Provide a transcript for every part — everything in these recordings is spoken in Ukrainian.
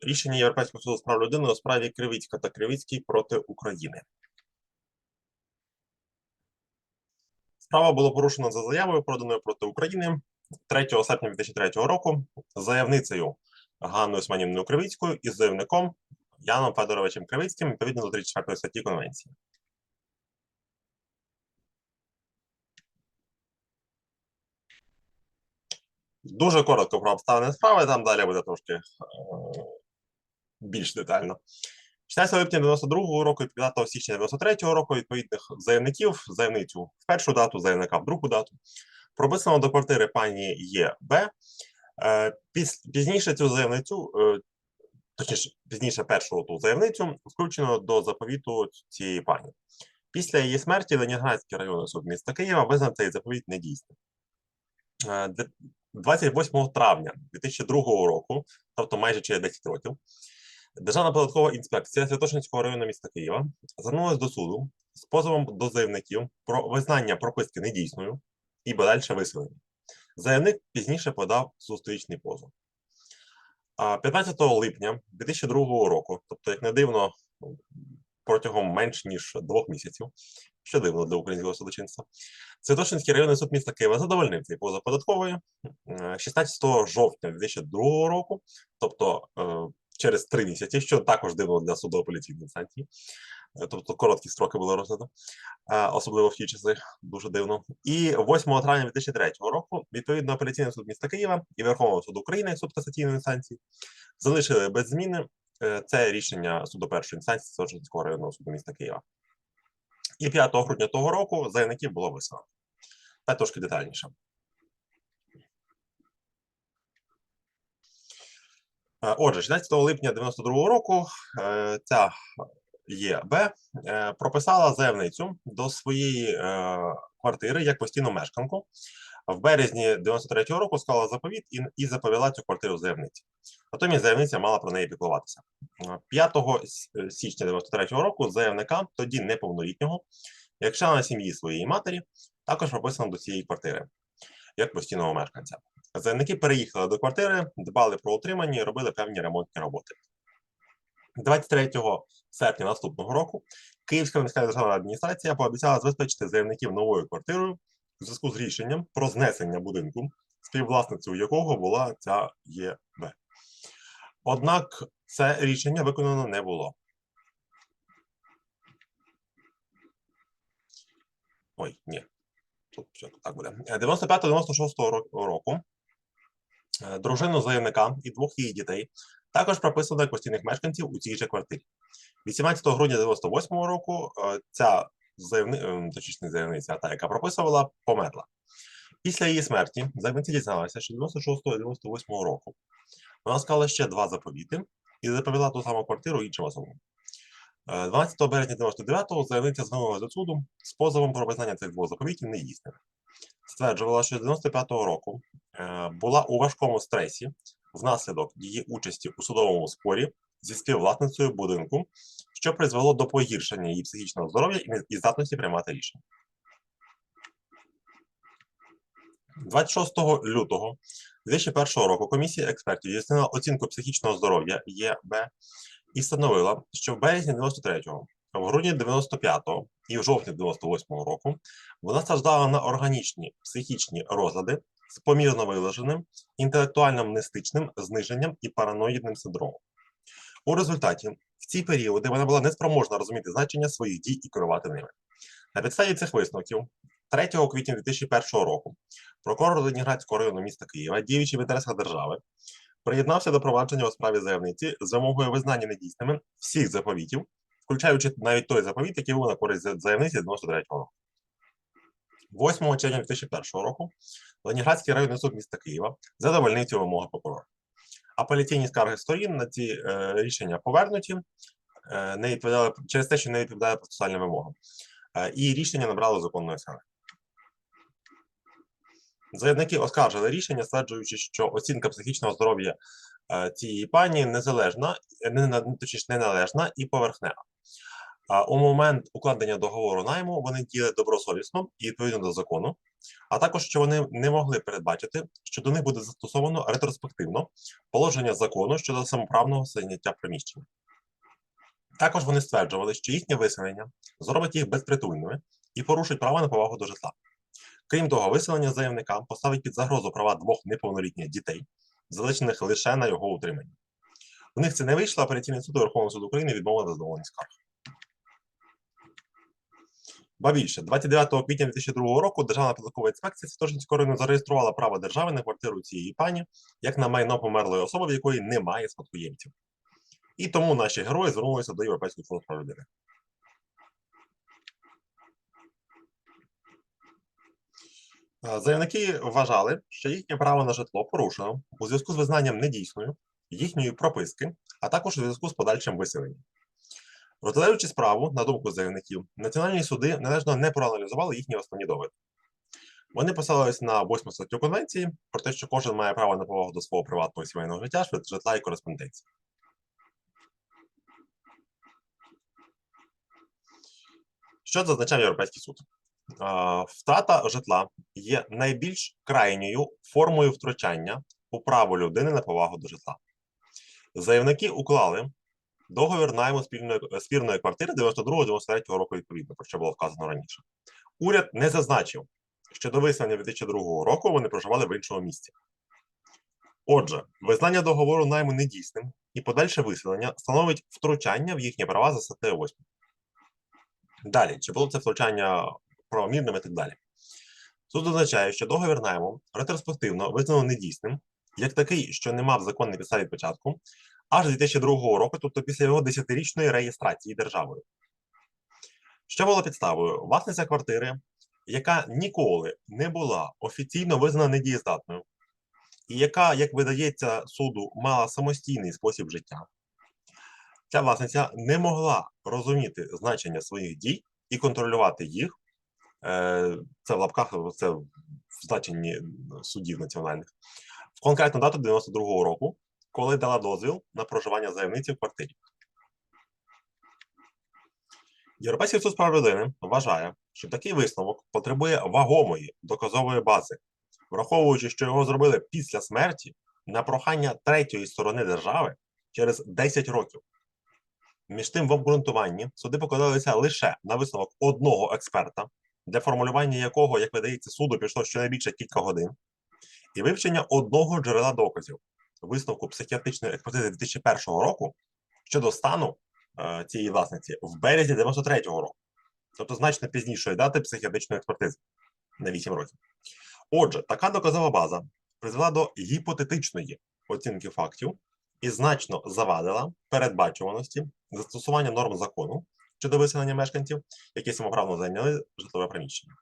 Рішення Європейського суду з прав людини у справі Кривицька та Кривицький проти України. Справа було порушено за заявою, поданою проти України 3 серпня 2003 року заявницею Ганною Османівною Кривицькою і заявником Яном Федоровичем Кривицьким відповідно до 34 статті Конвенції. Дуже коротко про обставини справи, там далі буде трошки е, більш детально. 16 липня 92 року і 5 січня 93 року відповідних заявників, заявницю в першу дату, заявника в другу дату, прописано до квартири пані Є.Б. Е, Пізніше цю заявницю, е, точніше, пізніше першу ту заявницю включено до заповіту цієї пані. Після її смерті Ленінградський районний суд міста Києва визнав цей заповіт недійсним. Е, де- 28 травня 2002 року, тобто майже через 10 років, Державна податкова інспекція Святошинського району міста Києва звернулася до суду з позовом до заявників про визнання прописки недійсною і подальше виселення. Заявник пізніше подав зустрічний позов. А 15 липня 2002 року, тобто, як не дивно, протягом менш ніж двох місяців, що дивно для українського судочинства, Святошинський районний суд міста Києва задовольнив цей позов податкової Е, 16 жовтня 2002 року, тобто е, через три місяці, що також дивно для суду апеляційної інстанції. Е, Тобто короткі строки були розгляду, особливо в ті часи, дуже дивно. І 8 травня 2003 року, відповідно, апеляційний суд міста Києва і Верховний суд України, суд касаційної інстанції, залишили без зміни це рішення суду першої інстанції Сочинського районного суду міста Києва. І 5 грудня того року заявників було висунено. Та трошки детальніше. Е, Отже, 16 липня 92 року е, ця ЄБ е, прописала заявницю до своєї квартири як постійну мешканку. В березні 93-го року склала заповіт і, і заповіла цю квартиру заявниці. Натомість заявниця мала про неї піклуватися. Е, 5 е, січня 93-го року заявника, тоді неповнолітнього, як члена сім'ї своєї матері, також прописано до цієї квартири як постійного мешканця. Заявники переїхали до квартири, дбали про утримання і робили певні ремонтні роботи. 23 серпня наступного року Київська міська державна адміністрація пообіцяла забезпечити заявників новою квартирою у зв'язку з рішенням про знесення будинку, співвласницею якого була ця ЄБ. Однак це рішення виконано не було. Ой, ні. Тут так буде. Е, 95-96 ро- року е, дружину заявника і двох її дітей також прописано як постійних мешканців у цій же квартирі. 18 грудня 98 року е, ця заявни... ем, точніше не заявниця, а та, яка прописувала, померла. Після її смерті заявниця дізналася, що 96-98 року вона склала ще два заповіти і заповіла ту саму квартиру іншим особам. Е, 12 березня 99-го заявниця звернулася до суду з позовом про визнання цих двох заповітів недійсними. Стверджувала, що з 95-го року е, була у важкому стресі внаслідок її участі у судовому спорі зі співвласницею будинку, що призвело до погіршення її психічного здоров'я і здатності приймати рішення. 26 лютого 2001 року комісія експертів здійснила оцінку психічного здоров'я ЄБ і встановила, що в березні 93-го, в грудні 95-го і в жовтні 98-го року вона страждала на органічні психічні розлади з помірно вираженим інтелектуально-мнестичним зниженням і параноїдним синдромом. У результаті в ці періоди вона була неспроможна розуміти значення своїх дій і керувати ними. На підставі цих висновків 3 квітня 2001 року прокурор Ленінградського району міста Києва, діючи в інтересах держави, приєднався до провадження у справі заявниці з вимогою визнання недійсними всіх заповітів, включаючи навіть той заповіт, який був на користь заявниці з 93 року. 8 червня 2001 року Ленінградський районний суд міста Києва задовольнив цю вимогу прокурора. Апеляційні скарги сторін на ці е, рішення повернуті е, не відповідали через те, що не відповідає процесуальним вимогам. Е, і рішення набрало законної сили. Заявники оскаржили рішення, стверджуючи, що оцінка психічного здоров'я е, цієї пані незалежна, е, не, точніше, неналежна і поверхнева. А у момент укладення договору найму вони діяли добросовісно і відповідно до закону, а також що вони не могли передбачити, що до них буде застосовано ретроспективно положення закону щодо самоправного зайняття приміщення. Також вони стверджували, що їхнє виселення зробить їх безпритульними і порушить право на повагу до житла. Крім того, виселення заявника поставить під загрозу права двох неповнолітніх дітей, залишених лише на його утриманні. У них це не вийшло, апеляційний суд і Верховний суд України відмовив задоволення скарг. Ба більше, 29 квітня 2002 року Державна податкова інспекція Святошинського району зареєструвала право держави на квартиру цієї пані як на майно померлої особи, в якої немає спадкоємців. І тому наші герої звернулися до Європейського з прав людини. Е, Заявники вважали, що їхнє право на житло порушено у зв'язку з визнанням недійсною їхньої прописки, а також у зв'язку з подальшим виселенням. Розглядаючи справу, на думку заявників, національні суди належно не проаналізували їхні основні доводи. Вони посилались на 8 статтю Конвенції про те, що кожен має право на повагу до свого приватного сімейного життя, житла і кореспонденції. Що зазначав Європейський суд? Втрата житла є найбільш крайньою формою втручання у право людини на повагу до житла. Заявники уклали договір найму спільної, спірної квартири 92-93 року відповідно, про що було вказано раніше. Уряд не зазначив, що до виселення 2002 року вони проживали в іншому місці. Отже, визнання договору найму недійсним і подальше виселення становить втручання в їхні права за статтею 8. Далі, чи було це втручання правомірним і так далі. Суд зазначає, що договір найму ретроспективно визнано недійсним, як такий, що не мав законної підстави від початку, аж з 2002 року, тобто після його 10-річної реєстрації державою. Що було підставою? Власниця квартири, яка ніколи не була офіційно визнана недієздатною, і яка, як видається суду, мала самостійний спосіб життя. Ця власниця не могла розуміти значення своїх дій і контролювати їх. Е, Це в лапках, це в значенні судів національних. В конкретну дату 92-го року, коли дала дозвіл на проживання заявниці в квартирі. Європейський суд з прав людини вважає, що такий висновок потребує вагомої доказової бази, враховуючи, що його зробили після смерті на прохання третьої сторони держави через 10 років. Між тим, в обґрунтуванні суди покладалися лише на висновок одного експерта, для формулювання якого, як видається, суду пішло щонайбільше кілька годин, і вивчення одного джерела доказів висновку психіатричної експертизи 2001 року щодо стану е, цієї власниці в березні 93-го року, тобто значно пізнішої дати психіатричної експертизи на 8 років. Отже, така доказова база призвела до гіпотетичної оцінки фактів і значно завадила передбачуваності застосування норм закону щодо виселення мешканців, які самоправно зайняли житлове приміщення.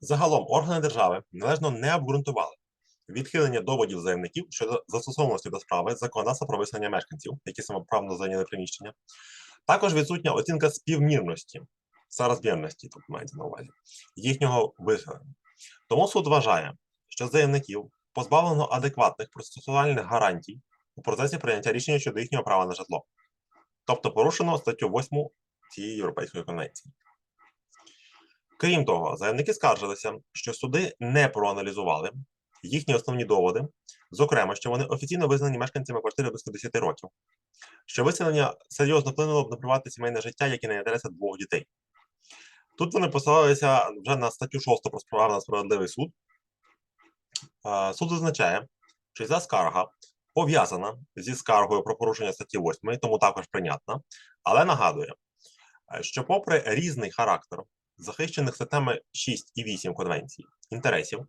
Загалом органи держави належно не обґрунтували відхилення доводів заявників щодо застосованості до справи законодавства про виселення мешканців, які самоправно зайняли приміщення. Також відсутня оцінка співмірності, соразмірності, тут мається на увазі, їхнього виселення. Тому суд вважає, що заявників позбавлено адекватних процесуальних гарантій у процесі прийняття рішення щодо їхнього права на житло, тобто порушено статтю 8 цієї Європейської конвенції. Крім того, заявники скаржилися, що суди не проаналізували їхні основні доводи, зокрема, що вони офіційно визнані мешканцями квартири близько 10 років, що виселення серйозно вплинуло б на приватне сімейне життя, як і на інтереси двох дітей. Тут вони посилалися вже на статтю 6 про справу на справедливий суд. Суд зазначає, що ця скарга пов'язана зі скаргою про порушення статті 8, тому також прийнятна, але нагадує, що попри різний характер захищених статтями 6 і 8 конвенції інтересів,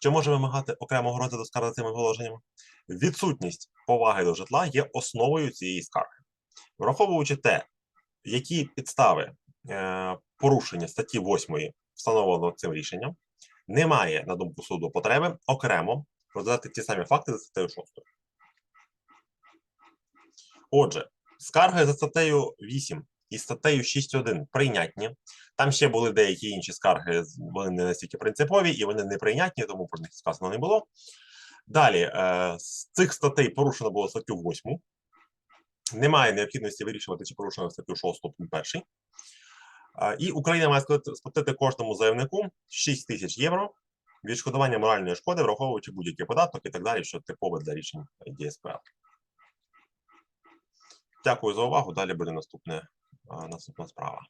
що може вимагати окремого розгляду скарги цими положеннями, відсутність поваги до житла є основою цієї скарги. Враховуючи те, які підстави е, порушення статті 8 встановлено цим рішенням, немає, на думку суду, потреби окремо розглядати ті самі факти за статтею 6. Отже, скарги за статтею 8 і статтею 6.1 прийнятні. Там ще були деякі інші скарги, вони не настільки принципові і вони не прийнятні, тому про них сказано не було. Далі, е, з цих статей порушено було статтю 8. Немає необхідності вирішувати, чи порушено статтю 6 пункт 1. Е, І Україна має сплатити- кожному заявнику 6 тисяч євро відшкодування моральної шкоди, враховуючи будь-який податок і так далі, що типове для рішень ЄСПЛ. Дякую за увагу. Далі буде наступне, наступна справа.